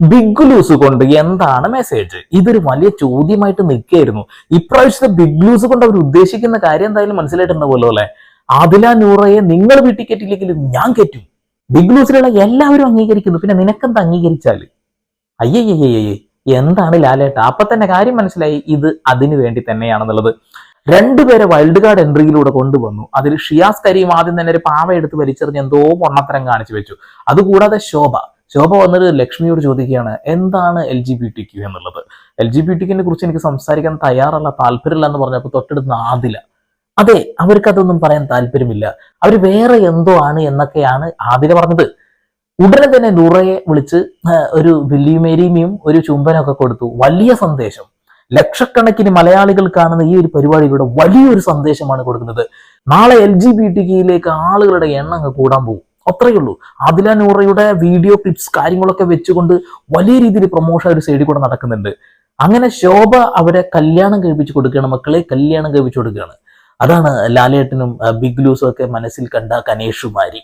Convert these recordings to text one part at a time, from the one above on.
Big loose കൊണ്ട് എന്താണ് message ഇതൊരു വലിയ ചോദ്യമായിട്ട് നിൽക്കുകയായിരുന്നു. ഇപ്രാവശ്യത്തെ ബിഗ് ലൂസ് കൊണ്ട് അവർ ഉദ്ദേശിക്കുന്ന കാര്യം എന്തായാലും മനസ്സിലായിട്ടുണ്ടാവുമല്ലോ അല്ലെ? ആദില നൂറയെ നിങ്ങൾ വീട്ടിൽ ഞാൻ കെറ്റും ബിഗ് ലൂസിലുള്ള എല്ലാവരും അംഗീകരിക്കുന്നു. പിന്നെ നിനക്കെന്ത് അംഗീകരിച്ചാൽ അയ്യയ്യയ്യേ എന്താണ് ലാലേട്ട? അപ്പൊ തന്നെ കാര്യം മനസ്സിലായി. ഇത് അതിനു വേണ്ടി തന്നെയാണെന്നുള്ളത്. രണ്ടുപേരെ വൈൽഡ് കാർഡ് എൻട്രിയിലൂടെ കൊണ്ടുവന്നു. അതിൽ ഷിയാസ് കരീം ആദ്യം തന്നെ ഒരു പാവ എടുത്ത് വലിച്ചെറിഞ്ഞ് എന്തോ പൊണ്ണത്തരം കാണിച്ചു വെച്ചു. അതുകൂടാതെ ശോഭ. ശോഭ വന്നിട്ട് ലക്ഷ്മിയോട് ചോദിക്കുകയാണ് എന്താണ് L G B T Q എന്നുള്ളത്? എൽ ജി ബി ടിക്കിനെ കുറിച്ച് എനിക്ക് സംസാരിക്കാൻ തയ്യാറല്ല താല്പര്യമില്ല എന്ന് പറഞ്ഞപ്പോൾ തൊട്ടടുത്ത് ആദില അതെ അവർക്ക് അതൊന്നും പറയാൻ താല്പര്യമില്ല. അവർ വേറെ എന്തോ ആണ് എന്നൊക്കെയാണ് ആദില പറഞ്ഞത്. ഉടനെ തന്നെ നൂറയെ വിളിച്ച് ഒരു വില്ലിമേരിമിയും ഒരു ചുംബനൊക്കെ കൊടുത്തു. വലിയ സന്ദേശം. ലക്ഷക്കണക്കിന് മലയാളികൾ കാണുന്ന ഈ ഒരു പരിപാടിയിലൂടെ വലിയൊരു സന്ദേശമാണ് കൊടുക്കുന്നത്. നാളെ എൽ ജി ബി ടി ആളുകളുടെ എണ്ണം കൂടാൻ പോകും. അത്രയേ ഉള്ളൂ. ആദില നൂറയുടെ വീഡിയോ ക്ലിപ്സ് കാര്യങ്ങളൊക്കെ വെച്ചുകൊണ്ട് വലിയ രീതിയിൽ പ്രൊമോഷൻ ഒരു സൈഡിൽ കൂടെ നടക്കുന്നുണ്ട്. അങ്ങനെ ശോഭ അവരെ കല്യാണം കഴിപ്പിച്ചു കൊടുക്കുകയാണ് മക്കളെ കല്യാണം കഴിപ്പിച്ചു കൊടുക്കുകയാണ്. അതാണ് ലാലേട്ടനും ബിഗ് ലൂസും ഒക്കെ മനസ്സിൽ കണ്ട കനേഷുമാരി.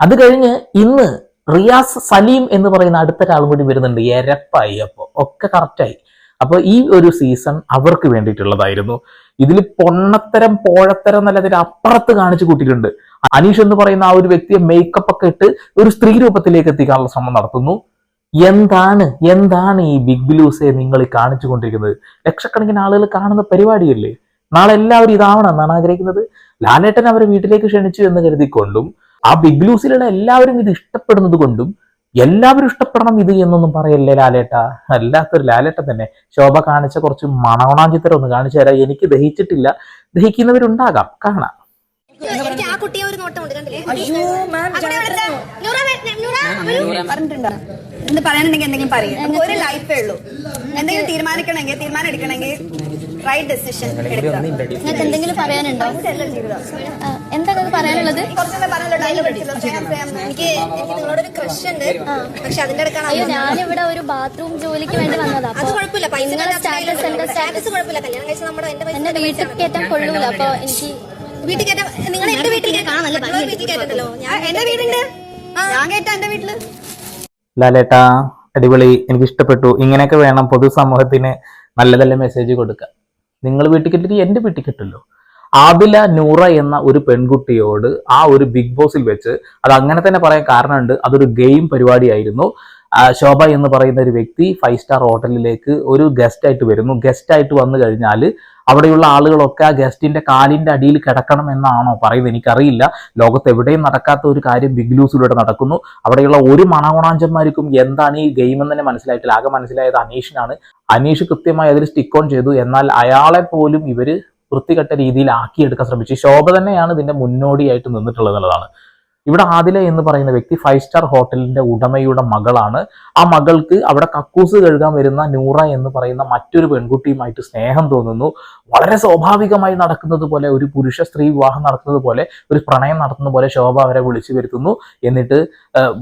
അത് കഴിഞ്ഞ് ഇന്ന് റിയാസ് സലീം എന്ന് പറയുന്ന അടുത്ത ഒരാളും കൂടി വരുന്നുണ്ട് എരപ്പായി. അപ്പൊ ഒക്കെ കറക്റ്റായി അപ്പൊ ഈ ഒരു സീസൺ അവർക്ക് വേണ്ടിയിട്ടുള്ളതായിരുന്നു. ഇതിൽ പൊണ്ണത്തരം പോഴത്തരം എന്നല്ലതിന് അപ്പുറത്ത് കാണിച്ചു കൂട്ടിയിട്ടുണ്ട്. അനീഷ് എന്ന് പറയുന്ന ആ ഒരു വ്യക്തിയെ മേക്കപ്പ് ഒക്കെ ഇട്ട് ഒരു സ്ത്രീ രൂപത്തിലേക്ക് എത്തിക്കാനുള്ള ശ്രമം നടത്തുന്നു. എന്താണ് എന്താണ് ഈ ബിഗ് ബിലൂസെ നിങ്ങൾ കാണിച്ചു കൊണ്ടിരിക്കുന്നത്? ലക്ഷക്കണക്കിന് ആളുകൾ കാണുന്ന പരിപാടിയല്ലേ? നാളെ എല്ലാവരും ഇതാവണം എന്നാണ് ആഗ്രഹിക്കുന്നത്. ലാലേട്ടൻ അവരെ വീട്ടിലേക്ക് ക്ഷണിച്ചു എന്ന് കരുതിക്കൊണ്ടും ആ ബിഗ് ലൂസിലുള്ള എല്ലാവരും ഇത് ഇഷ്ടപ്പെടുന്നത് കൊണ്ടും എല്ലാവരും ഇഷ്ടപ്പെടണം ഇത് എന്നൊന്നും പറയല്ലേ ലാലേട്ട? അല്ലാത്തൊരു ലാലേട്ട തന്നെ. ശോഭ കാണിച്ച കുറച്ച് മണവണാഞ്ചിത്തരം ഒന്ന് കാണിച്ചു തരാം. എനിക്ക് ദഹിച്ചിട്ടില്ല. ദഹിക്കുന്നവരുണ്ടാകാം. കാണാം. എനിക്ക് ആ കുട്ടിയെ ഒരു നോട്ടമുണ്ട് കണ്ടില്ലേ? എന്ത് പറയാനുണ്ടെങ്കിൽ എന്തെങ്കിലും പറയും. നമുക്ക് ഒരു ലൈഫേ ഉള്ളൂ. എന്തെങ്കിലും തീരുമാനിക്കണമെങ്കിൽ തീരുമാനം എടുക്കണമെങ്കിൽ റൈറ്റ് ഡെസിഷൻ എടുക്കുക. നിങ്ങൾക്ക് എന്തെങ്കിലും പറയാനുണ്ടോ? എന്താണ് എന്താ പറയാനുള്ളത്. എനിക്ക് നിങ്ങളോടൊരു ക്രഷ് ഉണ്ട്. പക്ഷെ അതിന്റെ അയ്യോ ഞാനിവിടെ ഒരു ബാത്റൂം ജോലിക്ക് വേണ്ടി വന്നതാ. അത് കുഴപ്പമില്ല. പൈസ സ്റ്റാറ്റസ് കുഴപ്പമില്ല. കല്യാണം കഴിച്ച നമ്മുടെ എന്റെ എന്നെ വീട്ടിൽ കയറ്റാൻ കൊള്ളൂല. അപ്പൊ എനിക്ക് വീട്ടിൽ കയറ്റാൻ നിങ്ങൾ എന്റെ വീട്ടിൽ കാണാൻ നല്ല വീട്ടിൽ കയറ്റല്ലോ ഞാൻ എന്റെ വീടുണ്ട്. ഞാൻ കേട്ടാ എന്റെ വീട്ടിൽ. ലാലേട്ടാ അടിപൊളി എനിക്ക് ഇഷ്ടപ്പെട്ടു ഇങ്ങനെയൊക്കെ വേണം പൊതുസമൂഹത്തിന് നല്ല നല്ല മെസ്സേജ് കൊടുക്കാൻ. നിങ്ങൾ വീട്ടിൽ കിട്ടിയിട്ട് എന്റെ വീട്ടിൽ കിട്ടുമല്ലോ ആദില നൂറ എന്ന ഒരു പെൺകുട്ടിയോട് ആ ഒരു ബിഗ് ബോസിൽ വെച്ച് അത് അങ്ങനെ തന്നെ പറയാൻ കാരണമുണ്ട്. അതൊരു ഗെയിം പരിപാടിയായിരുന്നു. ശോഭ എന്ന് പറയുന്ന ഒരു വ്യക്തി ഫൈവ് സ്റ്റാർ ഹോട്ടലിലേക്ക് ഒരു ഗസ്റ്റ് ആയിട്ട് വരുന്നു. ഗസ്റ്റ് ആയിട്ട് വന്നു കഴിഞ്ഞാൽ അവിടെയുള്ള ആളുകളൊക്കെ ആ ഗസ്റ്റിന്റെ കാലിന്റെ അടിയിൽ കിടക്കണം എന്നാണോ പറയുന്നത് എനിക്കറിയില്ല. ലോകത്ത് എവിടെയും നടക്കാത്ത ഒരു കാര്യം ബിഗ് ലൂസിലൂടെ നടക്കുന്നു. അവിടെയുള്ള ഒരു മണകുണാഞ്ചന്മാർക്കും എന്താണ് ഈ ഗെയിം എന്ന് തന്നെ മനസ്സിലായിട്ടില്ല. ആകെ മനസ്സിലായത് അനീഷിനാണ്. അനീഷ് കൃത്യമായി അതിൽ സ്റ്റിക്ക് ഓൺ ചെയ്തു. എന്നാൽ അയാളെ പോലും ഇവർ വൃത്തികെട്ട രീതിയിൽ ആക്കിയെടുക്കാൻ ശ്രമിച്ചു. ശോഭ തന്നെയാണ് ഇതിന്റെ മുന്നോടിയായിട്ട് നിന്നിട്ടുള്ളത് എന്നുള്ളതാണ്. ഇവിടെ ആദില എന്ന് പറയുന്ന വ്യക്തി ഫൈവ് സ്റ്റാർ ഹോട്ടലിന്റെ ഉടമയുടെ മകളാണ്. ആ മകൾക്ക് അവിടെ കക്കൂസ് കഴുകാൻ വരുന്ന നൂറ എന്ന് പറയുന്ന മറ്റൊരു പെൺകുട്ടിയുമായിട്ട് സ്നേഹം തോന്നുന്നു. വളരെ സ്വാഭാവികമായി നടക്കുന്നത് പോലെ ഒരു പുരുഷ സ്ത്രീ വിവാഹം നടത്തുന്നത് പോലെ ഒരു പ്രണയം നടത്തുന്ന പോലെ ശോഭ അവരെ വിളിച്ചു വരുത്തുന്നു. എന്നിട്ട്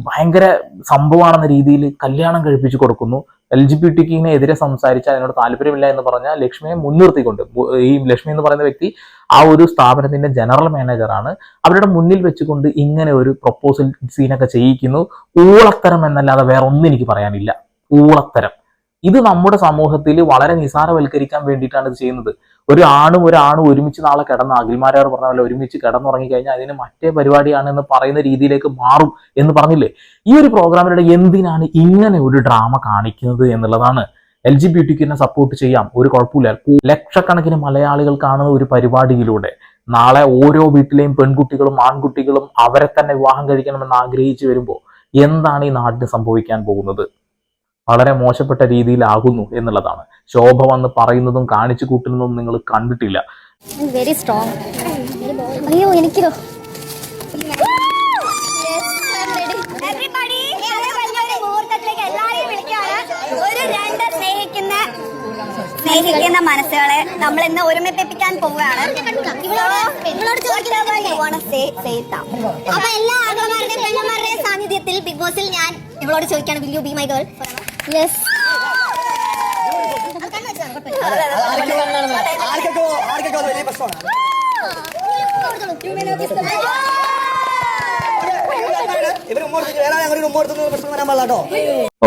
ഭയങ്കര സംഭവമാണെന്ന രീതിയിൽ കല്യാണം കഴിപ്പിച്ചു കൊടുക്കുന്നു. എൽ ജി ബി ടിക്കിനെ എതിരെ സംസാരിച്ച് അതിനോട് താല്പര്യമില്ല എന്ന് പറഞ്ഞ ലക്ഷ്മിയെ മുൻനിർത്തിക്കൊണ്ട്. ഈ ലക്ഷ്മി എന്ന് പറയുന്ന വ്യക്തി ആ ഒരു സ്ഥാപനത്തിന്റെ ജനറൽ മാനേജറാണ് അവരുടെ മുന്നിൽ വെച്ചുകൊണ്ട് ഇങ്ങനെ ഒരു പ്രപ്പോസൽ സീനൊക്കെ ചെയ്യിക്കുന്നു. ഊളത്തരം എന്നല്ലാതെ വേറെ ഒന്നും എനിക്ക് പറയാനില്ല. ഊളത്തരം. ഇത് നമ്മുടെ സമൂഹത്തിൽ വളരെ നിസാരവൽക്കരിക്കാൻ വേണ്ടിയിട്ടാണ് ഇത് ചെയ്യുന്നത്. ഒരു ആണും ഒരു ആണും ഒരുമിച്ച് നാളെ കിടന്ന് അഖിൽമാരാർ പറഞ്ഞ പോലെ ഒരുമിച്ച് കിടന്നുറങ്ങിക്കഴിഞ്ഞാൽ അതിന് മറ്റേ പരിപാടിയാണ് എന്ന് പറയുന്ന രീതിയിലേക്ക് മാറും എന്ന് പറഞ്ഞില്ലേ? ഈ ഒരു പ്രോഗ്രാമിലൂടെ എന്തിനാണ് ഇങ്ങനെ ഒരു ഡ്രാമ കാണിക്കുന്നത് എന്നുള്ളതാണ് എൽ ജി ബി ടിക്കിനെ സപ്പോർട്ട് ചെയ്യാം. ഒരു കുഴപ്പമില്ല. ലക്ഷക്കണക്കിന് മലയാളികൾ കാണുന്ന ഒരു പരിപാടിയിലൂടെ നാളെ ഓരോ വീട്ടിലെയും പെൺകുട്ടികളും ആൺകുട്ടികളും അവരെ തന്നെ വിവാഹം കഴിക്കണമെന്ന് ആഗ്രഹിച്ചു വരുമ്പോൾ എന്താണ് ഈ നാട്ടിന് സംഭവിക്കാൻ പോകുന്നത്? വളരെ മോശപ്പെട്ട രീതിയിലാകുന്നു എന്നുള്ളതാണ്. ശോഭ വന്ന് പറയുന്നതും കാണിച്ചു കൂട്ടുന്നതും നിങ്ങൾ കണ്ടിട്ടില്ല. വെരി സ്ട്രോങ് അയ്യോ എനിക്കോ സ്നേഹിക്കുന്ന സ്നേഹിക്കുന്ന മനസ്സുകളെ നമ്മൾ ഇന്ന് ഒരുമിപ്പിക്കാൻ പോവുകയാണ്. അപ്പൊ എല്ലാ പെണ്ണന്മാരുടെയും സാന്നിധ്യത്തിൽ ബിഗ് ബോസിൽ ഞാൻ ഇവളോട് ചോദിക്കാണ് will you be my girl yes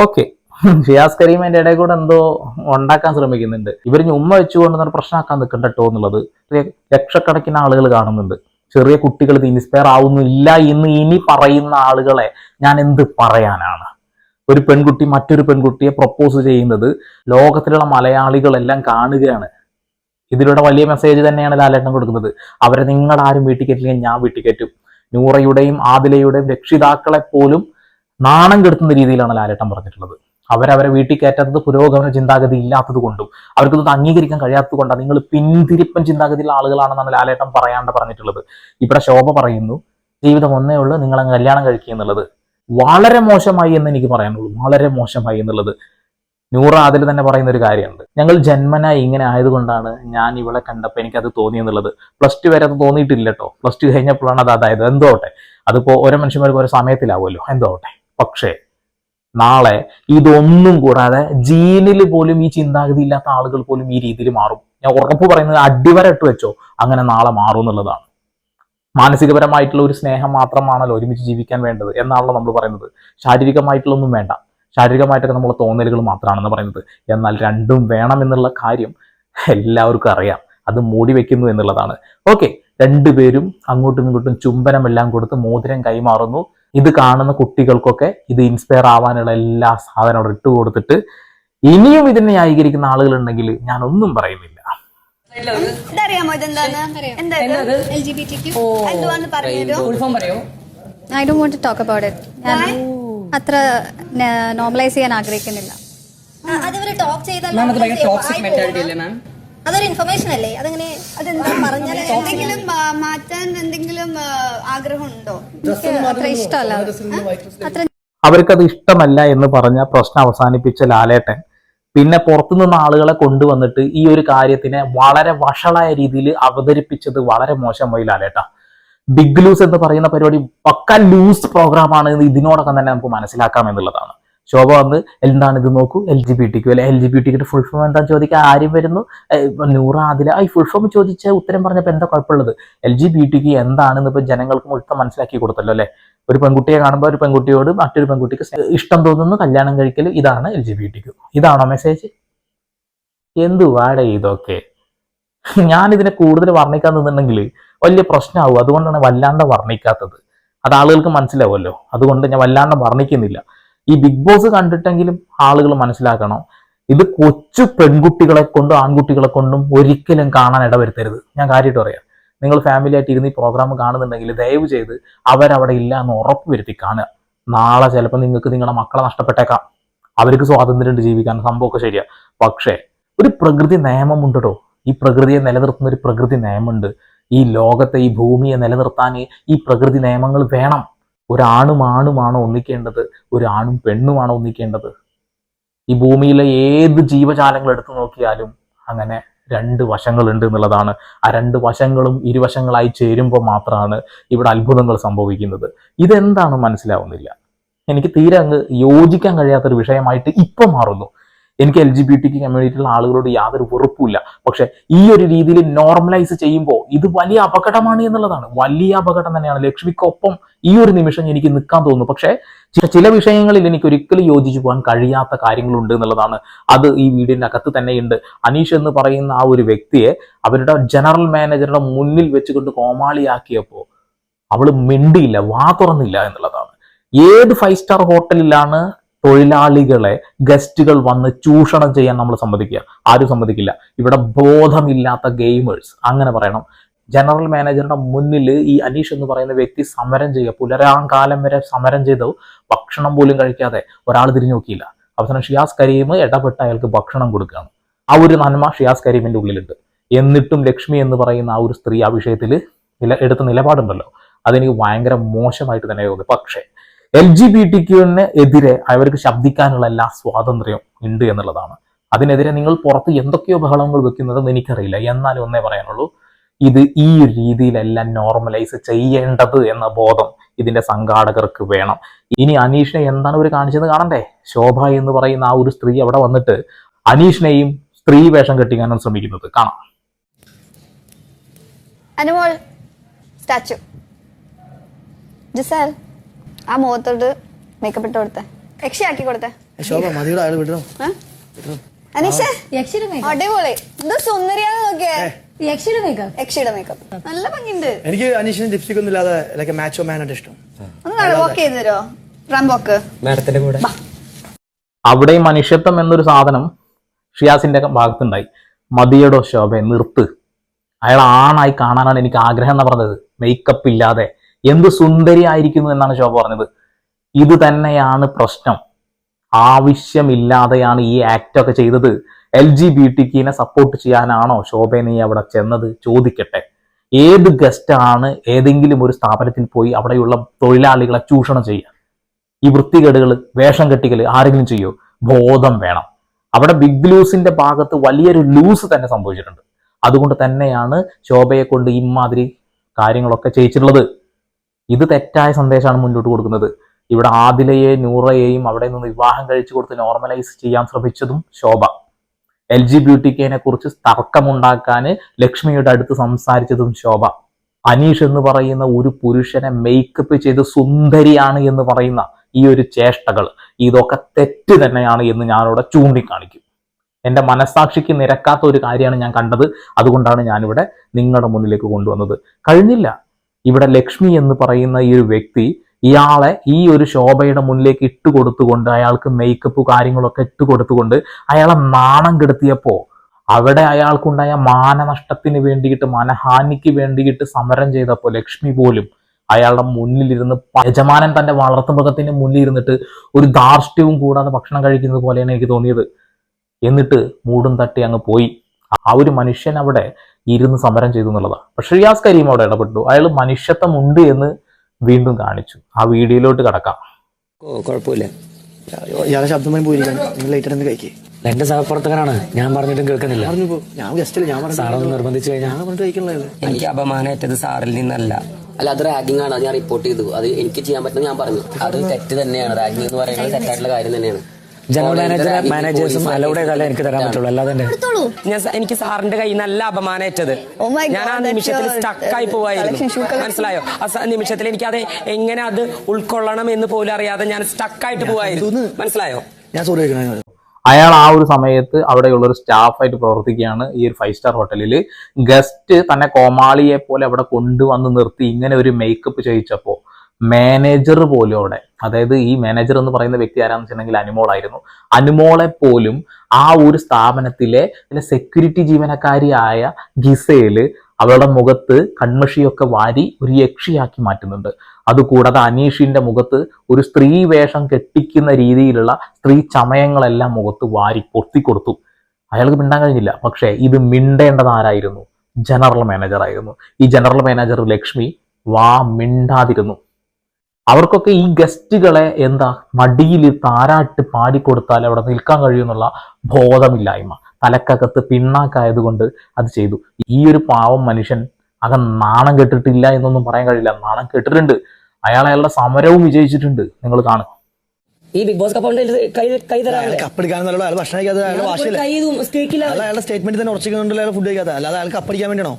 okay Shiyas Kareem ഇടയിൽ കൂടെ എന്തോ ഉണ്ടാക്കാൻ ശ്രമിക്കുന്നുണ്ട്. ഇവർ ഉമ്മ വെച്ചുകൊണ്ട് പ്രശ്നമാക്കാൻ നിൽക്കണ്ട കേട്ടോ എന്നുള്ളത് ലക്ഷക്കണക്കിന് ആളുകൾ കാണുന്നുണ്ട്. ചെറിയ കുട്ടികൾ ഇത് ഇൻസ്പയർ ആവുന്നില്ല എന്ന് ഇനി പറയുന്ന ആളുകളെ ഞാൻ എന്ത് പറയാനാണ്? ഒരു പെൺകുട്ടി മറ്റൊരു പെൺകുട്ടിയെ പ്രപ്പോസ് ചെയ്യുന്നത് ലോകത്തിലുള്ള മലയാളികളെല്ലാം കാണുകയാണ്. ഇതിലൂടെ വലിയ മെസ്സേജ് തന്നെയാണ് ലാലേട്ടൻ കൊടുക്കുന്നത്. അവരെ നിങ്ങൾ ആരും വീട്ടിൽ ഞാൻ വീട്ടിൽ കയറ്റും നൂറയുടെയും ആദിലയുടെയും രക്ഷിതാക്കളെ പോലും നാണം കെടുത്തുന്ന രീതിയിലാണ് ലാലേട്ടൻ പറഞ്ഞിട്ടുള്ളത്. അവരവരെ വീട്ടിൽ കയറ്റാത്തത് പുരോഗമന ചിന്താഗതി ഇല്ലാത്തത് കൊണ്ടും അവർക്കത് അംഗീകരിക്കാൻ കഴിയാത്തത് കൊണ്ടാണ് നിങ്ങൾ പിന്തിരിപ്പൻ ചിന്താഗതിയിലുള്ള ആളുകളാണെന്നാണ് ലാലേട്ടൻ പറയാണ്ട് പറഞ്ഞിട്ടുള്ളത്. ഇവിടെ ശോഭ പറയുന്നു ജീവിതം ഒന്നേ ഉള്ളൂ നിങ്ങളങ്ങ് കല്യാണം കഴിക്കുക എന്നുള്ളത്. വളരെ മോശമായി എന്ന് എനിക്ക് പറയാനുള്ളൂ. വളരെ മോശമായി എന്നുള്ളത്. നൂറ് അതിൽ തന്നെ പറയുന്ന ഒരു കാര്യമുണ്ട്. ഞങ്ങൾ ജന്മന ഇങ്ങനെ ആയതുകൊണ്ടാണ് ഞാൻ ഇവിടെ കണ്ടപ്പോൾ എനിക്കത് തോന്നി എന്നുള്ളത്. പ്ലസ് ടു വരെ അത് തോന്നിയിട്ടില്ല കേട്ടോ. പ്ലസ് ടു കഴിഞ്ഞപ്പോഴാണ് അത് അതായത് എന്തോട്ടെ? അതിപ്പോൾ ഓരോ മനുഷ്യന്മാർക്ക് ഓരോ സമയത്തിലാവുമല്ലോ. എന്തോട്ടെ? പക്ഷേ നാളെ ഇതൊന്നും കൂടാതെ ജീനിൽ പോലും ഈ ചിന്താഗതി ഇല്ലാത്ത ആളുകൾ പോലും ഈ രീതിയിൽ മാറും. ഞാൻ ഉറപ്പ് പറയുന്നത് അടിവരട്ട് വെച്ചോ അങ്ങനെ നാളെ മാറും എന്നുള്ളതാണ്. മാനസികപരമായിട്ടുള്ള ഒരു സ്നേഹം മാത്രമാണല്ലോ ഒരുമിച്ച് ജീവിക്കാൻ വേണ്ടത് എന്നാണല്ലോ നമ്മൾ പറയുന്നത്. ശാരീരികമായിട്ടുള്ളൊന്നും വേണ്ട. ശാരീരികമായിട്ടൊക്കെ നമ്മളെ തോന്നലുകൾ മാത്രമാണെന്ന് പറയുന്നത്. എന്നാൽ രണ്ടും വേണമെന്നുള്ള കാര്യം എല്ലാവർക്കും അറിയാം. അത് മൂടി വെക്കുന്നു എന്നുള്ളതാണ്. ഓക്കെ രണ്ടുപേരും അങ്ങോട്ടും ഇങ്ങോട്ടും ചുംബനമെല്ലാം കൊടുത്ത് മോതിരം കൈമാറുന്നു. ഇത് കാണുന്ന കുട്ടികൾക്കൊക്കെ ഇത് ഇൻസ്പയർ ആവാനുള്ള എല്ലാ സാധനവും ഇട്ട് കൊടുത്തിട്ട് ഇനിയും ഇതിനെ ന്യായീകരിക്കുന്ന ആളുകളുണ്ടെങ്കിൽ ഞാൻ ഒന്നും പറയുന്നില്ല. ഇതറിയാമോ ഇതെന്താന്ന്? എന്താ എന്തുവാന്ന് പറഞ്ഞു I do want to talk about it ഞാൻ അത്ര നോർമലൈസ് ചെയ്യാൻ ആഗ്രഹിക്കുന്നില്ല. അതവര് ടോക്ക് ചെയ്താൽ അതൊരു ഇൻഫർമേഷൻ അല്ലേ? അതങ്ങനെ അതെന്താ പറഞ്ഞാൽ എന്തെങ്കിലും മാറ്റാൻ എന്തെങ്കിലും ആഗ്രഹമുണ്ടോ? അത്ര ഇഷ്ടമല്ല. അത്. അത്ര അവർക്കത് ഇഷ്ടമല്ല എന്ന് പറഞ്ഞ പ്രശ്നം അവസാനിപ്പിച്ച ലാലേട്ടൻ. പിന്നെ പുറത്തുനിന്ന് ആളുകളെ കൊണ്ടുവന്നിട്ട് ഈ ഒരു കാര്യത്തിനെ വളരെ വഷളായ രീതിയിൽ അവതരിപ്പിച്ചത് വളരെ മോശമായി ലാലേട്ട ബിഗ് ലൂസ് എന്ന് പറയുന്ന പരിപാടി പക്ക ലൂസ് പ്രോഗ്രാം ആണ് ഇതിനോടൊക്കെ തന്നെ നമുക്ക് മനസ്സിലാക്കാം എന്നുള്ളതാണ്. ശോഭ വന്ന് എന്താണ് ഇത് നോക്കൂ? എൽ ജി ബി ടിക്ക് അല്ലെ? എൽ ജി ബി ടിക്ക് ഫുൾ ഫോം എന്താ ചോദിക്കാൻ ആരും വരുന്നു. നൂറ അതില ഈ ഫുൾ ഫോം ചോദിച്ച ഉത്തരം പറഞ്ഞപ്പോൾ എന്താ കുഴപ്പമുള്ളത്? എൽ ജി ബി ടിക്ക് എന്താണെന്ന് ഇപ്പൊ ജനങ്ങൾക്ക് മുഴുത്ത മനസ്സിലാക്കി കൊടുത്തല്ലോ അല്ലെ? ഒരു പെൺകുട്ടിയെ കാണുമ്പോൾ ഒരു പെൺകുട്ടിയോട് മറ്റൊരു പെൺകുട്ടിക്ക് ഇഷ്ടം തോന്നുന്നു കല്യാണം കഴിക്കൽ ഇതാണ് എൽ ജി ബി ടിക്ക് ഇതാണോ മെസ്സേജ് എന്തുവാടെ ഇതൊക്കെ? ഞാൻ ഇതിനെ കൂടുതൽ വർണിക്കാൻ നിന്നുണ്ടെങ്കിൽ വലിയ പ്രശ്നമാവും അതുകൊണ്ടാണ് വല്ലാണ്ട് വർണിക്കാത്തത്. അത് ആളുകൾക്ക് മനസ്സിലാവുമല്ലോ. അതുകൊണ്ട് ഞാൻ വല്ലാണ്ട് വർണിക്കുന്നില്ല. ഈ ബിഗ് ബോസ് കണ്ടിട്ടെങ്കിലും ആളുകൾ മനസ്സിലാക്കണം. ഇത് കൊച്ചു പെൺകുട്ടികളെ കൊണ്ടും ആൺകുട്ടികളെ കൊണ്ടും ഒരിക്കലും കാണാൻ ഇടവരുത്തരുത്. ഞാൻ കാര്യമായിട്ട് പറയാം. നിങ്ങൾ ഫാമിലി ആയിട്ട് ഇരുന്ന് ഈ പ്രോഗ്രാം കാണുന്നുണ്ടെങ്കിൽ ദയവ് ചെയ്ത് അവരവിടെ ഇല്ല എന്ന് ഉറപ്പ് വരുത്തി കാണുക. നാളെ ചിലപ്പോൾ നിങ്ങൾക്ക് നിങ്ങളുടെ മക്കളെ നഷ്ടപ്പെട്ടേക്കാം. അവർക്ക് സ്വാതന്ത്ര്യമുണ്ട് ജീവിക്കാൻ. സംഭവമൊക്കെ ശരിയാ. പക്ഷേ ഒരു പ്രകൃതി നിയമമുണ്ടോ ഈ പ്രകൃതിയെ നിലനിർത്തുന്ന ഒരു പ്രകൃതി നിയമമുണ്ട്. ഈ ലോകത്തെ ഈ ഭൂമിയെ നിലനിർത്താൻ ഈ പ്രകൃതി നിയമങ്ങൾ വേണം. ഒരാണും ആണുമാണോ ഒന്നിക്കേണ്ടത്? ഒരാണും പെണ്ണുമാണോ ഒന്നിക്കേണ്ടത്? ഈ ഭൂമിയിലെ ഏത് ജീവജാലങ്ങൾ എടുത്തു നോക്കിയാലും അങ്ങനെ രണ്ട് വശങ്ങളുണ്ട് എന്നുള്ളതാണ്. ആ രണ്ട് വശങ്ങളും ഇരുവശങ്ങളായി ചേരുമ്പോൾ മാത്രമാണ് ഇവിടെ അത്ഭുതങ്ങൾ സംഭവിക്കുന്നത്. ഇതെന്താണ് മനസ്സിലാവുന്നില്ല. എനിക്ക് തീരെ അങ്ങ് യോജിക്കാൻ കഴിയാത്തൊരു വിഷയമായിട്ട് ഇപ്പം മാറുന്നു. എനിക്ക് എൽ ജി ബി ടി കമ്മ്യൂണിറ്റിയിലുള്ള ആളുകളോട് യാതൊരു വെറുപ്പില്ല പക്ഷെ ഈ ഒരു രീതിയിൽ നോർമലൈസ് ചെയ്യുമ്പോൾ ഇത് വലിയ അപകടമാണ് എന്നുള്ളതാണ്. വലിയ അപകടം തന്നെയാണ്. ലക്ഷ്മിക്കൊപ്പം ഈ ഒരു നിമിഷം എനിക്ക് നിൽക്കാൻ തോന്നുന്നു. പക്ഷേ ചില വിഷയങ്ങളിൽ എനിക്ക് ഒരിക്കലും യോജിച്ചു പോകാൻ കഴിയാത്ത കാര്യങ്ങളുണ്ട് എന്നുള്ളതാണ്. അത് ഈ വീടിന്റെ അകത്ത് തന്നെയുണ്ട്. അനീഷ് എന്ന് പറയുന്ന ആ ഒരു വ്യക്തിയെ അവരുടെ ജനറൽ മാനേജറുടെ മുന്നിൽ വെച്ചുകൊണ്ട് കോമാളിയാക്കിയപ്പോൾ അവൾ മിണ്ടിയില്ല വാ തുറന്നില്ല എന്നുള്ളതാണ്. ഏത് ഫൈവ് സ്റ്റാർ ഹോട്ടലിലാണ് തൊഴിലാളികളെ ഗസ്റ്റുകൾ വന്ന് ചൂഷണം ചെയ്യാൻ നമ്മൾ സമ്മതിക്കുക. ആരും സമ്മതിക്കില്ല. ഇവിടെ ബോധമില്ലാത്ത ഗെയിമേഴ്സ് അങ്ങനെ പറയണം. ജനറൽ മാനേജറുടെ മുന്നിൽ ഈ അനീഷ് എന്ന് പറയുന്ന വ്യക്തി സമരം ചെയ്യുക. പുലരാങ്കാലം വരെ സമരം ചെയ്തു. ഭക്ഷണം പോലും കഴിക്കാതെ ഒരാൾ തിരിഞ്ഞു നോക്കിയില്ല. അവസാനം ഷിയാസ് കരീം ഇടപെട്ട് അയാൾക്ക് ഭക്ഷണം കൊടുക്കുകയാണ്. ആ ഒരു നന്മ ഷിയാസ് കരീമിന്റെ ഉള്ളിലുണ്ട്. എന്നിട്ടും ലക്ഷ്മി എന്ന് പറയുന്ന ആ ഒരു സ്ത്രീ ആ വിഷയത്തിൽ നില എടുത്ത നിലപാടുണ്ടല്ലോ. അതെനിക്ക് ഭയങ്കര മോശമായിട്ട് തന്നെ തോന്നി. പക്ഷേ എൽ ജി ബി ടി ക്യൂവിന് എതിരെ അവർക്ക് ശബ്ദിക്കാനുള്ള എല്ലാ സ്വാതന്ത്ര്യവും ഉണ്ട് എന്നുള്ളതാണ്. അതിനെതിരെ നിങ്ങൾ പുറത്ത് എന്തൊക്കെയോ ബഹളങ്ങൾ വെക്കുന്നതെന്ന് എനിക്കറിയില്ല. എന്നാലും ഒന്നേ പറയാനുള്ളൂ. ഇത് ഈ രീതിയിലെല്ലാം നോർമലൈസ് ചെയ്യേണ്ടത് എന്ന ബോധം ഇതിന്റെ സംഘാടകർക്ക് വേണം. ഇനി അനീഷിനെ എന്താണ് ഇവർ കാണിച്ചത് കാണണ്ടേ? ശോഭ എന്ന് പറയുന്ന ആ ഒരു സ്ത്രീ അവിടെ വന്നിട്ട് അനീഷിനെയും സ്ത്രീ വേഷം കെട്ടിക്കാനാണ് ശ്രമിക്കുന്നത്. കാണാം. അനുമോൾ സ്റ്റാച്ചു ജിസാൽ. ആ മുഖത്തോട്ട് മേക്കപ്പ് ഇട്ട് കൊടുത്തേ. രക്ഷയാക്കി കൊടുത്തേ. ശോഭ മതിയുടെ അയാൾ വിടണം? അനീഷ? യക്ഷിയുടെ മേക്കപ്പ് അടിപൊളി. ഇത് സുന്ദരിയാന്ന് നോക്കിയേ. യക്ഷിയുടെ മേക്കപ്പ് യക്ഷിയുടെ മേക്കപ്പ് നല്ല ഭംഗിയുണ്ട്. എനിക്ക് അനീഷിന് ലിപ്സ്റ്റിക് ഒന്നും ഇല്ലാതെ ലൈക്ക് മാച്ചോ മാൻ ഇഷ്ടം. ഒന്ന് വോക്ക് ചെയ്ത് തരോ റംബോക്ക് മാഡത്തിന്റെ കൂടെ. അവിടെ മനുഷ്യത്വം എന്നൊരു സാധനം ഷിയാസിന്റെ ഭാഗത്തുണ്ടായി. മതിയടോ ശോഭ നിർത്ത്. അയാൾ ആണായി കാണാനാണ് എനിക്ക് ആഗ്രഹം എന്ന് പറഞ്ഞത്. മേക്കപ്പ് ഇല്ലാതെ. എന്ത് സുന്ദരി ആയിരിക്കുന്നു എന്നാണ് ശോഭ പറഞ്ഞത്. ഇത് തന്നെയാണ് പ്രശ്നം. ആവശ്യമില്ലാതെയാണ് ഈ ആക്ട് ഒക്കെ ചെയ്തത്. എൽ ജി ബി ടിക്കിനെ സപ്പോർട്ട് ചെയ്യാനാണോ ശോഭ നീ അവിടെ ചെന്നത്? ചോദിക്കട്ടെ. ഏത് ഗസ്റ്റ് ആണ് ഏതെങ്കിലും ഒരു സ്ഥാപനത്തിൽ പോയി അവിടെയുള്ള തൊഴിലാളികളെ ചൂഷണം ചെയ്യുക? ഈ വൃത്തികേടുകൾ വേഷം കെട്ടികൾ ആരെങ്കിലും ചെയ്യോ? ബോധം വേണം. അവിടെ ബിഗ് ലൂസിന്റെ ഭാഗത്ത് വലിയൊരു ലൂസ് തന്നെ സംഭവിച്ചിട്ടുണ്ട്. അതുകൊണ്ട് തന്നെയാണ് ശോഭയെ കൊണ്ട് ഇമാതിരി കാര്യങ്ങളൊക്കെ ചെയ്യിച്ചിട്ടുള്ളത്. ഇത് തെറ്റായ സന്ദേശമാണ് മുന്നോട്ട് കൊടുക്കുന്നത്. ഇവിടെ ആദിലയെ നൂറയെയും അവിടെ നിന്ന് വിവാഹം കഴിച്ചു കൊടുത്ത് നോർമലൈസ് ചെയ്യാൻ ശ്രമിച്ചതും ശോഭ. എൽ ജി ബ്യൂട്ടിക്കേനെ കുറിച്ച് തർക്കമുണ്ടാക്കാൻ ലക്ഷ്മിയുടെ അടുത്ത് സംസാരിച്ചതും ശോഭ. അനീഷ് എന്ന് പറയുന്ന ഒരു പുരുഷനെ മേക്കപ്പ് ചെയ്ത് സുന്ദരിയാണ് എന്ന് പറയുന്ന ഈ ഒരു ചേഷ്ടകൾ. ഇതൊക്കെ തെറ്റ് തന്നെയാണ് എന്ന് ഞാനിവിടെ ചൂണ്ടിക്കാണിക്കും. എന്റെ മനസ്സാക്ഷിക്ക് നിരക്കാത്ത ഒരു കാര്യമാണ് ഞാൻ കണ്ടത്. അതുകൊണ്ടാണ് ഞാനിവിടെ നിങ്ങളുടെ മുന്നിലേക്ക് കൊണ്ടുവന്നത്. കഴിഞ്ഞില്ല. ഇവിടെ ലക്ഷ്മി എന്ന് പറയുന്ന ഈ ഒരു വ്യക്തി ഇയാളെ ഈ ഒരു ശോഭയുടെ മുന്നിലേക്ക് ഇട്ട് കൊടുത്തുകൊണ്ട് അയാൾക്ക് മേക്കപ്പ് കാര്യങ്ങളൊക്കെ ഇട്ട് കൊടുത്തുകൊണ്ട് അയാളെ നാണം കെടുത്തിയപ്പോ അവിടെ അയാൾക്കുണ്ടായ മാനനഷ്ടത്തിന് വേണ്ടിയിട്ട് മനഹാനിക്ക് വേണ്ടിയിട്ട് സമരം ചെയ്തപ്പോൾ ലക്ഷ്മി പോലും അയാളുടെ മുന്നിലിരുന്ന് യജമാനൻ തന്റെ വളർത്തുമൃഗത്തിന്റെ മുന്നിൽ ഇരുന്നിട്ട് ഒരു ധാർഷ്ട്യവും കൂടാതെ ഭക്ഷണം കഴിക്കുന്നത് പോലെയാണ് എനിക്ക് തോന്നിയത്. എന്നിട്ട് മൂടും തട്ടി അങ്ങ് പോയി. ആ ഒരു മനുഷ്യൻ അവിടെ ഇരുന്ന് സമരം ചെയ്തു എന്നുള്ളതാണ്. പക്ഷെ റിയാസ് കരീം അവിടെ ഇടപെട്ടു. അയാൾ മനുഷ്യത്വം ഉണ്ട് എന്ന് വീണ്ടും കാണിച്ചു. ആ വീഡിയോയിലോട്ട് കടക്കാം. ഓ കുഴപ്പമില്ല. ഇയാളെ ശബ്ദം വരും പോയിരിക്കാൻ നിങ്ങൾ ലേറ്റ് ആയിട്ട് കഴിക്കേ? എന്റെ സഹപ്രവർത്തകനാണ്. ഞാൻ പറഞ്ഞിട്ടും കേൾക്കുന്നില്ല. പറഞ്ഞു പോ. ഞാൻ ഞാൻ സാറൊന്ന് നിർബന്ധിച്ചു കഴിഞ്ഞാൽ എനിക്ക് അപമാനേറ്റത് സാറിൽ നിന്നല്ല. അല്ല അത് റാഗിംഗ് ആണ്. അത് ഞാൻ റിപ്പോർട്ട് ചെയ്തു. അത് എനിക്ക് ചെയ്യാൻ പറ്റുന്ന ഞാൻ പറഞ്ഞു. അത് തെറ്റ് തന്നെയാണ്. റാഗിംഗ് എന്ന് പറയുന്നത് തെറ്റായിട്ടുള്ള കാര്യം തന്നെയാണ്. ജനറൽ മാനേജർ മാനേജേഴ്സും police കാലം എനിക്ക് തരാൻ പറ്റുള്ളൂ. അല്ലാതെ ഞാൻ എനിക്ക് സാറിന്റെ കയ്യിൽ നല്ല അപമാനമേറ്റത് Oh my God, ഞാൻ ആ നിമിഷത്തിൽ സ്റ്റക്കായി പോവായിരുന്നു. collection, മനസ്സിലായോ? ആ നിമിഷത്തിൽ എനിക്ക് അത് എങ്ങനെ അത് ഉൾക്കൊള്ളണം എന്ന് പോലും അറിയാതെ ഞാൻ സ്റ്റക്കായിട്ട് പോവായിരുന്നു. മനസ്സിലായോ? ഞാൻ സോറി അയാൾ ആ ഒരു സമയത്ത് അവിടെയുള്ള ഒരു സ്റ്റാഫായിട്ട് പ്രവർത്തിക്കുകയാണ് ഈ ഒരു ഫൈവ് സ്റ്റാർ ഹോട്ടലിൽ ഗസ്റ്റ് തന്നെ കോമാളിയെ പോലെ അവിടെ കൊണ്ടുവന്ന് നിർത്തി ഇങ്ങനെ ഒരു മേക്കപ്പ് ചെയ്യിച്ചപ്പോൾ മാനേജർ പോലും അവിടെ അതായത് ഈ മാനേജർ എന്ന് പറയുന്ന വ്യക്തി ആരാന്ന് വെച്ചിട്ടുണ്ടെങ്കിൽ അനുമോളായിരുന്നു അനുമോളെ പോലും ആ ഒരു സ്ഥാപനത്തിലെ സെക്യൂരിറ്റി ജീവനക്കാരിയായ ഗിസയിൽ അവളുടെ മുഖത്ത് കൺമഷിയൊക്കെ വാരി ഒരു യക്ഷിയാക്കി മാറ്റുന്നുണ്ട്. അതുകൂടാതെ അനീഷിന്റെ മുഖത്ത് ഒരു സ്ത്രീ വേഷം കെട്ടിക്കുന്ന രീതിയിലുള്ള സ്ത്രീ ചമയങ്ങളെല്ലാം മുഖത്ത് വാരി പൊത്തിക്കൊടുത്തു അയാൾക്ക് മിണ്ടാൻ കഴിഞ്ഞില്ല. പക്ഷേ ഇത് മിണ്ടേണ്ടത് ആരായിരുന്നു? ജനറൽ മാനേജർ ആയിരുന്നു. ഈ ജനറൽ മാനേജർ ലക്ഷ്മി വാ മിണ്ടാതിരുന്നു. അവർക്കൊക്കെ ഈ ഗസ്റ്റുകളെ എന്താ മടിയിൽ താരാട്ട് പാടിക്കൊടുത്താൽ അവിടെ നിൽക്കാൻ കഴിയുമെന്നുള്ള ബോധമില്ലായ്മ. തലക്കകത്ത് പിണ്ണാക്കായതുകൊണ്ട് അത് ചെയ്തു. ഈ ഒരു പാവം മനുഷ്യൻ അക നാണം കെട്ടിട്ടില്ല എന്നൊന്നും പറയാൻ കഴിയില്ല. നാണം കെട്ടിട്ടുണ്ട്. അയാൾ അയാളുടെ സമരവും വിജയിച്ചിട്ടുണ്ട്. നിങ്ങൾ കാണും ഈ ബിഗ് ബോസ് കപ്പൗണ്ട് കൈ കൈ തരാറില്ല കപ്പടിക്കാന്നല്ലോ അയാൾ ഭക്ഷണം കഴിക്കാതെ അയാൾ വാശിയില്ല. കൈ കേക്കില്ല അയാൾ അയാളുടെ സ്റ്റേറ്റ്മെന്റ് തന്നെ ഉറച്ചിട്ടുണ്ടല്ലോ അയാൾ ഫുഡ് കഴിക്കാത്ത. അല്ലാതെ അയാൾക്ക് കപ്പടിക്കാൻ വേണ്ടിയാണോ?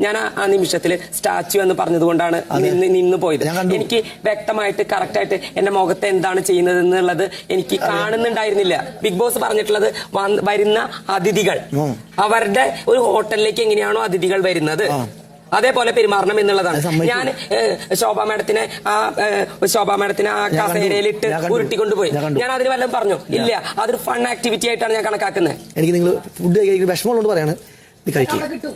ഞാൻ ആ- നിമിഷത്തിൽ സ്റ്റാച്ചു എന്ന് പറഞ്ഞതുകൊണ്ടാണ് നിന്ന് നിന്ന് പോയത്. എനിക്ക് വ്യക്തമായിട്ട് കറക്റ്റ് ആയിട്ട് എന്റെ മുഖത്ത് എന്താണ് ചെയ്യുന്നത് എന്നുള്ളത് എനിക്ക് കാണുന്നുണ്ടായിരുന്നില്ല. ബിഗ് ബോസ് പറഞ്ഞിട്ടുള്ളത് വന്ന് വരുന്ന അതിഥികൾ. അവരുടെ ഒരു ഹോട്ടലിലേക്ക് എങ്ങനെയാണോ അതിഥികൾ വരുന്നത്. അതേപോലെ പെരുമാറണം എന്നുള്ളതാണ്. ഞാൻ ശോഭ മാഡത്തിനെ ആ ശോഭ മാഡത്തിനെ ആ. കസേരയിലിട്ട് ഞാൻ കണ്ടു. ഉരുട്ടിക്കൊണ്ടുപോയി. ഞാൻ അതിന് വല്ലതും പറഞ്ഞു? ഇല്ല. അതൊരു ഫൺ ആക്ടിവിറ്റി ആയിട്ടാണ് ഞാൻ കണക്കാക്കുന്നത്. എനിക്ക് നിങ്ങൾ ഫുഡ് വിഷമമുള്ളത് പറയാണ്. ഇത് കഴിക്കുക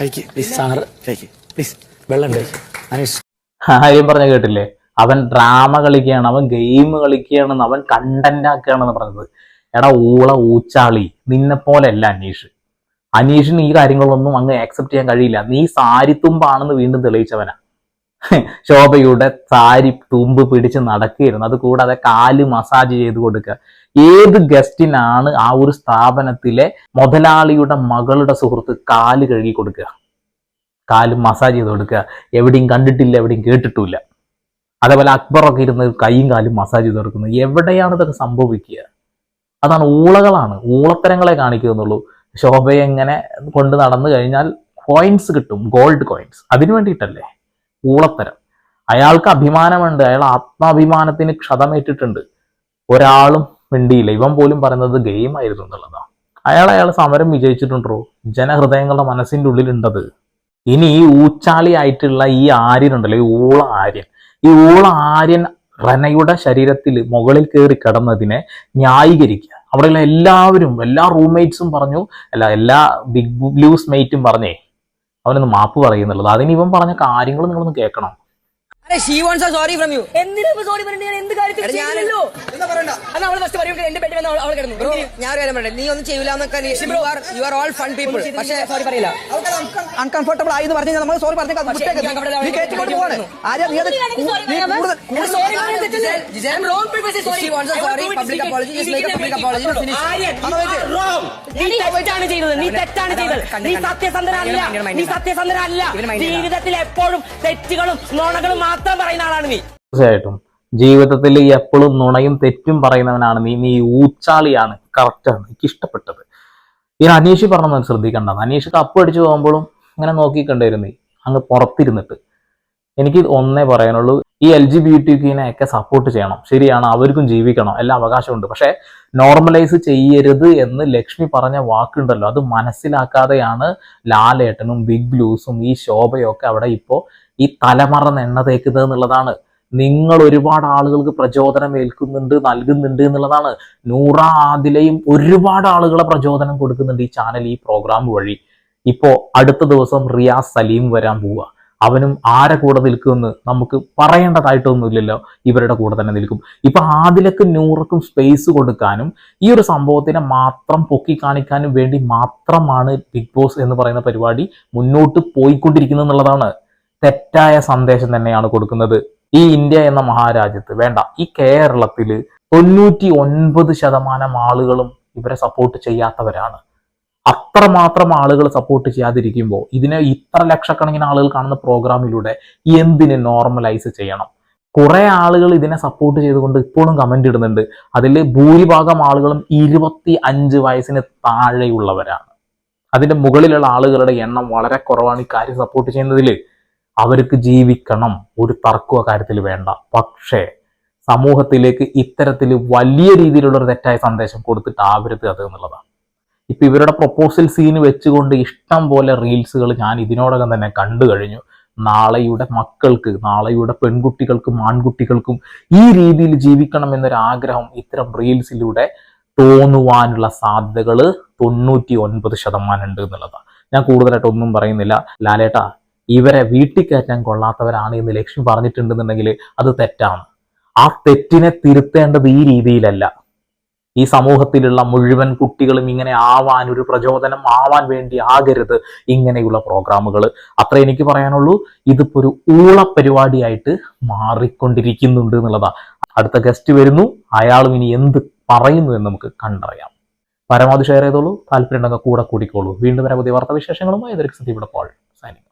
കഴിക്കുക പ്ലീസ് സാറ് കഴിക്കുക പ്ലീസ് വെള്ളമുണ്ട് അനീഷ്. കാര്യം പറഞ്ഞ കേട്ടില്ലേ? അവൻ ഡ്രാമ കളിക്കുകയാണ് അവൻ ഗെയിം കളിക്കുകയാണെന്ന് അവൻ കണ്ടന്റ് ആക്കുകയാണെന്ന് പറഞ്ഞത്. എടാ ഊള ഊച്ചാളി നിന്നെ പോലെയല്ല അനീഷ്. അനീഷിന് ഈ കാര്യങ്ങളൊന്നും അങ്ങ് ആക്സെപ്റ്റ് ചെയ്യാൻ കഴിയില്ല. നീ സാരിത്തുമ്പാണെന്ന് വീണ്ടും തെളിയിച്ചവനാ. ശോഭയുടെ സാരി തുമ്പ് പിടിച്ച് നടക്കുകയായിരുന്നു. അത് കൂടാതെ കാൽ മസാജ് ചെയ്ത് കൊടുക്കുക. ഏത് ഗസ്റ്റിനാണ് ആ ഒരു സ്ഥാപനത്തിലെ മുതലാളിയുടെ മകളുടെ സുഹൃത്ത് കാൽ കഴുകി കൊടുക്കുക? കാൽ മസാജ് ചെയ്ത് കൊടുക്കുക. എവിടെയും കണ്ടിട്ടില്ല എവിടെയും കേട്ടിട്ടില്ല അതേപോലെ അക്ബറൊക്കെ ഇരുന്ന് കൈയും കാലും മസാജ് ചെയ്ത് കൊടുക്കുന്നത് എവിടെയാണ് ഇതൊക്കെ സംഭവിക്കുക? അതാണ് ഊളകളാണ്. ഊളത്തരങ്ങളെ കാണിക്കുന്നുള്ളൂ. ശോഭയെങ്ങനെ കൊണ്ട് നടന്നു കഴിഞ്ഞാൽ കോയിൻസ് കിട്ടും. ഗോൾഡ് കോയിൻസ് അതിനു വേണ്ടിയിട്ടല്ലേ? ഊളത്തരം. അയാൾക്ക് അഭിമാനമുണ്ട്. അയാൾ ആത്മാഭിമാനത്തിന് ക്ഷതമേറ്റിട്ടുണ്ട്. ഒരാളും മിണ്ടിയില്ല. ഇവൻ പോലും പറയുന്നത് ഗെയിം ആയിരുന്നു എന്നുള്ളതാണ്. അയാൾ അയാൾ സമരം വിജയിച്ചിട്ടുണ്ടോ? ജനഹൃദയങ്ങളുടെ മനസ്സിന്റെ ഉള്ളിലുണ്ടത്. ഇനി ഈ ഊച്ചാളി ആയിട്ടുള്ള ഈ ആര്യനുണ്ടല്ലോ ഈ ഊള ആര്യൻ. ഈ ഊള ആര്യൻ റനയുടെ ശരീരത്തിൽ മുകളിൽ കയറി കിടന്നതിനെ ന്യായീകരിക്കുക. അവിടെയുള്ള എല്ലാവരും എല്ലാ റൂംമേറ്റ്സും പറഞ്ഞു അല്ല എല്ലാ ബിഗ് ബ്ലൂസ് മേറ്റും പറഞ്ഞേ അവനൊന്ന് മാപ്പ് പറയുന്നുള്ളത്. അതിന് ഇവൻ പറഞ്ഞ കാര്യങ്ങൾ നിങ്ങളൊന്ന് കേൾക്കണം. She wants sorry from you എന്തിനാ സോറി പറഞ്ഞു ഞാൻ എന്ത് കാര്യത്തിൽ ചെയ്യില്ലല്ലോ? അത് അവൾ ഫസ്റ്റ് പറയും എന്റെ ബെഡ് വന്ന് അവൾ കിടന്നു. ഞാൻ ഒരു കാര്യം പറയട്ടെ. നീ ഒന്നും ചെയ്യില്ല എന്നൊക്കെ you are all fun people പക്ഷേ സോറി പറയില്ല. അൺകംഫർട്ടബിൾ ആയി എന്ന് പറഞ്ഞാൽ നമ്മൾ സോറി പറഞ്ഞു തെറ്റാണ് ചെയ്തത്. നീ തെറ്റാണ് ചെയ്തത്. നീ സത്യസന്ധനല്ല. നീ സത്യസന്ധനല്ല. ജീവിതത്തിൽ എപ്പോഴും തെറ്റുകളും നോണകളും മാത്രം പറയുന്ന ആളാണ് നീ. തീർച്ചയായിട്ടും. ജീവിതത്തിൽ എപ്പോഴും നുണയും തെറ്റും പറയുന്നവനാണ് നീ. നീ ഊച്ചാളിയാണ്. കറക്റ്റാണ് എനിക്ക് ഇഷ്ടപ്പെട്ടത് ഈ അനീഷ് പറഞ്ഞത് ശ്രദ്ധിക്കേണ്ട. അനീഷ് കപ്പ് അടിച്ചു പോകുമ്പോഴും ഇങ്ങനെ നോക്കിക്കണ്ടായിരുന്നു അങ്ങ് പുറത്തിരുന്നിട്ട്. എനിക്ക് ഒന്നേ പറയാനുള്ളൂ. ഈ എൽ ജി ബി ടി ഒക്കെ സപ്പോർട്ട് ചെയ്യണം. ശരിയാണ്. അവർക്കും ജീവിക്കണം. എല്ലാ അവകാശമുണ്ട് പക്ഷേ നോർമലൈസ് ചെയ്യരുത് എന്ന് ലക്ഷ്മി പറഞ്ഞ വാക്കുണ്ടല്ലോ. അത് മനസ്സിലാക്കാതെയാണ് ലാലേട്ടനും ബിഗ് ബ്ലൂസും ഈ ശോഭയൊക്കെ അവിടെ ഇപ്പോൾ ഈ തലമറന്ന് എണ്ണ തേക്കുന്നത് എന്നുള്ളതാണ്. നിങ്ങൾ ഒരുപാട് ആളുകൾക്ക് പ്രചോദനം ഏൽക്കുന്നുണ്ട് നൽകുന്നുണ്ട് എന്നുള്ളതാണ്. നൂറാ ആദിലയും ഒരുപാട് ആളുകളെ പ്രചോദനം കൊടുക്കുന്നുണ്ട് ഈ ചാനൽ ഈ പ്രോഗ്രാം വഴി. ഇപ്പോ അടുത്ത ദിവസം റിയാസ് സലീം വരാൻ പോവുക. അവനും ആരെ കൂടെ നിൽക്കുമെന്ന് നമുക്ക് പറയേണ്ടതായിട്ടൊന്നുമില്ലല്ലോ. ഇവരുടെ കൂടെ തന്നെ നിൽക്കും. ഇപ്പൊ ആദിലക്കും നൂറക്കും സ്പേസ് കൊടുക്കാനും ഈ ഒരു സംഭവത്തിനെ മാത്രം പൊക്കി കാണിക്കാനും വേണ്ടി മാത്രമാണ് ബിഗ് ബോസ് എന്ന് പറയുന്ന പരിപാടി മുന്നോട്ട് പോയിക്കൊണ്ടിരിക്കുന്നത് എന്നുള്ളതാണ്. തെറ്റായ സന്ദേശം തന്നെയാണ് കൊടുക്കുന്നത്. ഈ ഇന്ത്യ എന്ന മഹാരാജ്യത്ത് വേണ്ട ഈ കേരളത്തിൽ തൊണ്ണൂറ്റി ഒൻപത് ശതമാനം ആളുകളും ഇവരെ സപ്പോർട്ട് ചെയ്യാത്തവരാണ്. അത്രമാത്രം ആളുകൾ സപ്പോർട്ട് ചെയ്യാതിരിക്കുമ്പോൾ ഇതിനെ ഇത്ര ലക്ഷക്കണക്കിന് ആളുകൾ കാണുന്ന പ്രോഗ്രാമിലൂടെ എന്തിനെ നോർമലൈസ് ചെയ്യണം? കുറെ ആളുകൾ ഇതിനെ സപ്പോർട്ട് ചെയ്തുകൊണ്ട് ഇപ്പോഴും കമന്റ് ഇടുന്നുണ്ട്. അതിൽ ഭൂരിഭാഗം ആളുകളും ഇരുപത്തി അഞ്ച് വയസ്സിന് താഴെയുള്ളവരാണ്. അതിന്റെ മുകളിലുള്ള ആളുകളുടെ എണ്ണം വളരെ കുറവാണ് ഈ കാര്യം സപ്പോർട്ട് ചെയ്യുന്നതിൽ അവർക്ക് ജീവിക്കണം. ഒരു തർക്കവും കാര്യത്തിൽ വേണ്ട. പക്ഷേ സമൂഹത്തിലേക്ക് ഇത്തരത്തിൽ വലിയ രീതിയിലുള്ള ഒരു തെറ്റായ സന്ദേശം കൊടുത്തിട്ട് ആവരുത് അത് എന്നുള്ളതാണ്. ഇപ്പൊ ഇവരുടെ പ്രൊപ്പോസൽ സീൻ വെച്ചുകൊണ്ട് ഇഷ്ടം പോലെ റീൽസുകൾ ഞാൻ ഇതിനോടകം തന്നെ കണ്ടു കഴിഞ്ഞു. നാളെയുടെ മക്കൾക്ക് നാളെയുടെ പെൺകുട്ടികൾക്കും ആൺകുട്ടികൾക്കും ഈ രീതിയിൽ ജീവിക്കണം എന്നൊരു ആഗ്രഹം ഇത്തരം റീൽസിലൂടെ തോന്നുവാനുള്ള സാധ്യതകൾ തൊണ്ണൂറ്റി ഒൻപത് ശതമാനം ഉണ്ട് എന്നുള്ളതാണ്. ഞാൻ കൂടുതലായിട്ട് ഒന്നും പറയുന്നില്ല. ലാലേട്ടാ ഇവരെ വീട്ടിൽ കയറ്റാൻ കൊള്ളാത്തവരാണ് എന്ന് ലക്ഷ്മി പറഞ്ഞിട്ടുണ്ടെന്നുണ്ടെങ്കിൽ അത് തെറ്റാണ്. ആ തെറ്റിനെ തിരുത്തേണ്ടത് ഈ രീതിയിലല്ല. ഈ സമൂഹത്തിലുള്ള മുഴുവൻ കുട്ടികളും ഇങ്ങനെ ആവാൻ ഒരു പ്രചോദനം ആവാൻ വേണ്ടി ആകരുത് ഇങ്ങനെയുള്ള പ്രോഗ്രാമുകൾ അത്ര എനിക്ക് പറയാനുള്ളൂ. ഇതിപ്പോ ഒരു ഊള പരിപാടിയായിട്ട് മാറിക്കൊണ്ടിരിക്കുന്നുണ്ട് എന്നുള്ളതാണ് അടുത്ത ഗസ്റ്റ് വരുന്നു. അയാളും ഇനി എന്ത് പറയുന്നു എന്ന് നമുക്ക് കണ്ടറിയാം. പരമാവധി ഷെയർ ചെയ്തോളൂ. താല്പര്യം ഉണ്ടെങ്കിൽ കൂടെ കൂടിക്കോളൂ. വീണ്ടും വരാൻ പുതിയ വാർത്താ വിശേഷങ്ങളുമായി ഇതൊരു ഇവിടെ കോൾ സൈനിങ്